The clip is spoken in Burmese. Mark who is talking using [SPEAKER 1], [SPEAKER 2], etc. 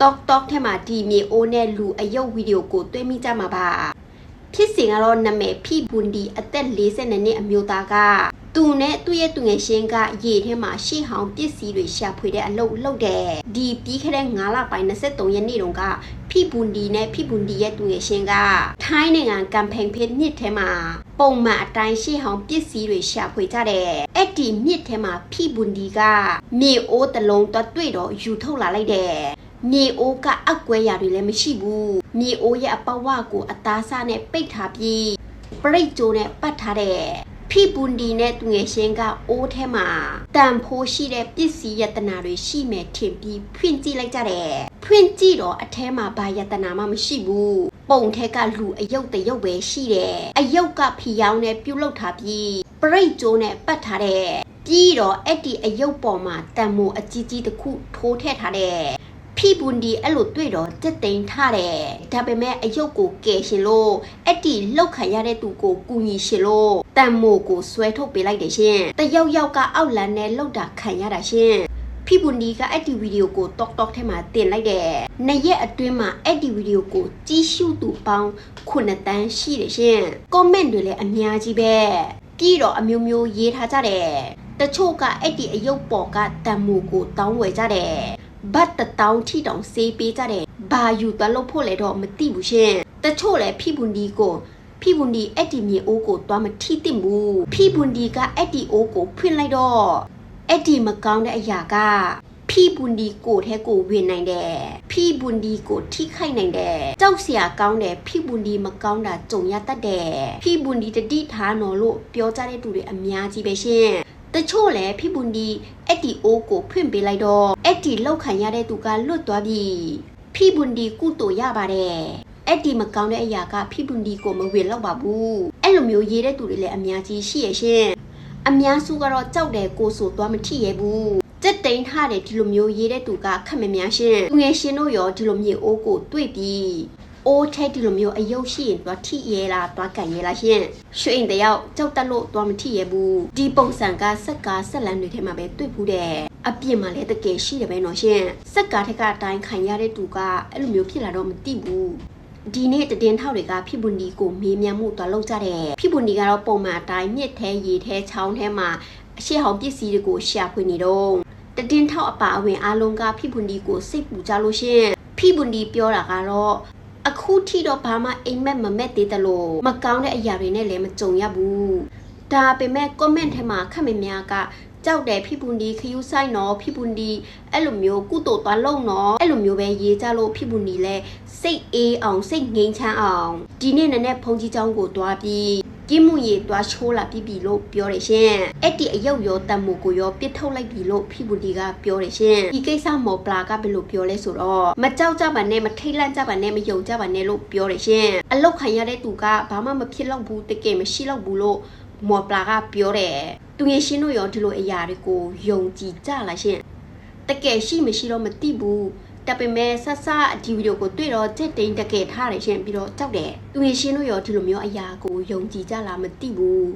[SPEAKER 1] တော့တော့ထဲမှာဒီမြေအိုးနဲ့လူအယုတ်ဗီဒီယိုကိုတွေ့မိကြမှာပါဖြစ်စဉ်ကတော့နာမည်ဖိဘွန်ဒီအသက်40နှစ်အမျိုးသားကသူနဲ့သူ့ရဲ့သူငယ်ချင်းကရေထဲမှာရှေ့ဟောင်းပစ္စည်းတွေရှာဖွေတဲ့အလုပ်လုပ်တယ်ဒီပြီးခဲ့တဲ့9လပိုင်း23ရက်နေ့တုန်းကဖိဘွန်ဒီနဲ့ဖိဘွန်ဒီရဲ့သူငယ်ချင်းကထိုင်းနိုင်ငံကမ်ပိန်းဖေးမြစ်ထဲမှာပုံမှန်အတိုင်းရှေ့ဟောင်းပစ္စည်းတွေရှာဖွေကြတယ်အဲ့ဒီမြစ်ထဲမှာဖိဘွန်ဒီကမြေအိုးတစ်လုံးတော့တွေ့တော့ယူထုတ်လာလိုက်တယ် မြေအိုးကအကွဲရာတွေလည်းမရှိဘူးမြေအိုးရဲ့အပဝကိုအသားစားနဲ့ပိတ်ထားပြီးပရိတ်ကြိုးနဲ့ပတ်ထားတဲ့ဖိပွန်ဒီနဲ့သူငယ်ချင်းကအိုးထဲမှာတန်ဖိုးရှိတဲ့ပစ္စည်းယတနာတွေရှိမယ်ထင်ပြီးဖွင့်ကြည့်လိုက်ကြတယ်ဖွင့်ကြည့်တော့အထဲမှာဘာယတနာမှမရှိဘူးပုံထက်ကလူအယုတ်တယုတ်ပဲရှိတယ်အယုတ်ကဖီယောင်းနဲ့ပြုတ်လုထားပြီးပရိတ်ကြိုးနဲ့ပတ်ထားတဲ့ပြီးတော့အဲ့ဒီအယုတ်ပေါ်မှာတန်မိုးအကြီးကြီးတစ်ခုထိုးထည့်ထားတဲ့ ဖိပွန်ဒီအဲ့လိုတွေ့တော့တက်တိန်ထားတယ်ဒါပေမဲ့အယုတ်ကိုကယ်ရှင်လို့အဲ့ဒီလောက်ခံရတဲ့သူကိုကူညီရှင်လို့တန်မိုးကိုဆွဲထုတ်ပေးလိုက်တယ်ရှင်တယောက်ယောက်ကအောက်လန်းနဲ့လောက်တာခံရတာရှင်ဖိပွန်ဒီကအဲ့ဒီဗီဒီယိုကိုတော့တော့ထဲမှာတင်လိုက်တယ်။နှစ်ရက်အတွင်းမှာအဲ့ဒီဗီဒီယိုကိုကြည့်ရှုသူပေါင်း9တန်းရှိတယ်ရှင်။ကွန်မန့်တွေလည်းအများကြီးပဲ။ပြီးတော့အမျိုးမျိုးရေးထားကြတယ်။တချို့ကအဲ့ဒီအယုတ်ပေါ်ကတန်မိုကိုတောင်းဝယ်ကြတယ်။ ဘတ်တတောင်းထီတောင်စေးပေးကြတယ်။ဘာယူသွားလို့ဖို့လဲတော့မသိဘူးရှင်။တချို့လည်းဖိပွန်ဒီကိုဖိဘွန်ဒီအဲ့ဒီမြေအိုးကိုသွားမထိတင်ဘူးဖိဘွန်ဒီကအဲ့ဒီအိုးကိုဖွင့်လိုက်တော့အဲ့ဒီမကောင်းတဲ့အရာကဖိဘွန်ဒီကိုထဲကိုဝင်နိုင်တယ်ဖိဘွန်ဒီကိုထိခိုက်နိုင်တယ်ကြောက်စရာကောင်းတယ်ဖိဘွန်ဒီမကောင်းတာကြုံရတတ်တယ်ဖိဘွန်ဒီတတိထားနော်လို့ပြောကြတဲ့သူတွေအများကြီးပဲရှင် တချို့လည်းဖိဘွန်ဒီအဲ့ဒီအိုးကိုဖွင့်ပေးလိုက်တော့အဲ့ဒီလောက်ခံရတဲ့သူကလွတ်သွားပြီဖိဘွန်ဒီကုတူရပါတယ်အဲ့ဒီမကောင်းတဲ့အရာကဖိပွန်ဒီကိုမဝင်တော့ပါဘူးအဲ့လိုမျိုးရေးတဲ့သူတွေလည်းအများကြီးရှိရရှင်အများစုကတော့ကြောက်တယ်ကိုဆိုသွားမထိရဘူးစက်တိန်ထားတယ်ဒီလိုမျိုးရေးတဲ့သူကခက်မများရှင်သူငယ်ရှင်တို့ရောဒီလိုမျိုးအိုးကိုတွေ့ပြီး အိုးထဲဒီလိုမျိုးအယုတ်ရှိရင်သွားထိရဲလားသွားကန်ရဲလားရှင်ရွှေအိမ်တယောက်ကြောက်တက်လို့သွားမထိရဘူးဒီပုံစံကစက်ကားဆက်လန်းတွေထဲမှာပဲတွေ့ဘူးတယ်အပြင်မှာလည်းတကယ်ရှိတယ်ပဲနော်ရှင်စက်ကားထက်ကအတိုင်းခံရတဲ့သူကအဲ့လိုမျိုးဖြစ်လာတော့မသိဘူးဒီနေ့တည်င်းထောက်တွေကဖိပွန်ဒီကိုမေးမြန်းမှုသွားလုပ်ကြတယ်ဖိပွန်ဒီကတော့ပုံမှန်အတိုင်းမြစ်ထဲရေထဲချောင်းထဲမှာအရှိဟောင်ပစ္စည်းတွေကိုရှာဖွေနေတော့တည်င်းထောက်အပါအဝင်အားလုံးကဖိပွန်ဒီကိုစိတ်ပူကြလို့ရှင်ဖိပွန်ဒီပြောတာကတော့ အခုထိတော့ဘာမှအိမ်မက်မမက်သေးတယ်လို့မကောင်းတဲ့အရာတွေနဲ့လည်းမကြုံရဘူးဒါပေမဲ့ comment ထဲမှာခက်မများကကြောက်တယ်ဖိပွန်ဒီခယူးဆိုင်နော်ဖိပွန်ဒီအဲ့လိုမျိုးကုတုသွားလုံနော်အဲ့လိုမျိုးပဲရေးကြလို့ဖိပွန်ဒီလဲစိတ်အေးအောင်စိတ်ငြိမ်းချမ်းအောင်ဒီနေ့နည်းနည်းဖုန်ကြီးเจ้าကိုတွားပြီး ကိမှုရေတွားချိုးလာပြီးပြီလို့ပြောတယ်ရှင်အဲ့ဒီအယုတ်ရောတန်မိုကိုရောပြစ်ထုတ်လိုက်ပြီလို့ဖိဘူဒီကပြောတယ်ရှင်ဒီကိစ္စမော်ပလာကဘယ်လိုပြောလဲဆိုတော့မကြောက်ကြပါနဲ့မထိတ်လန့်ကြပါနဲ့မယုံကြပါနဲ့လို့ပြောတယ်ရှင်အလောက်ခံရတဲ့သူကဘာမှမဖြစ်တော့ဘူးတကယ်မရှိတော့ဘူးလို့မော်ပလာကပြောတယ်သူငယ်ရှင်တို့ရောဒီလိုအရာတွေကိုယုံကြည်ကြလားရှင်တကယ်ရှိမရှိတော့မသိဘူး ဒါပေမဲ့ဆဆဒီဗီဒီယိုကိုတွေ့တော့ချက်တိန်တကယ်ထားတယ်ရှင်ပြီးတော့ကြောက်တယ်သူငယ်ရှင်တို့ရောဒီလိုမျိုးအရာကိုယုံကြည်ကြလားမသိဘူး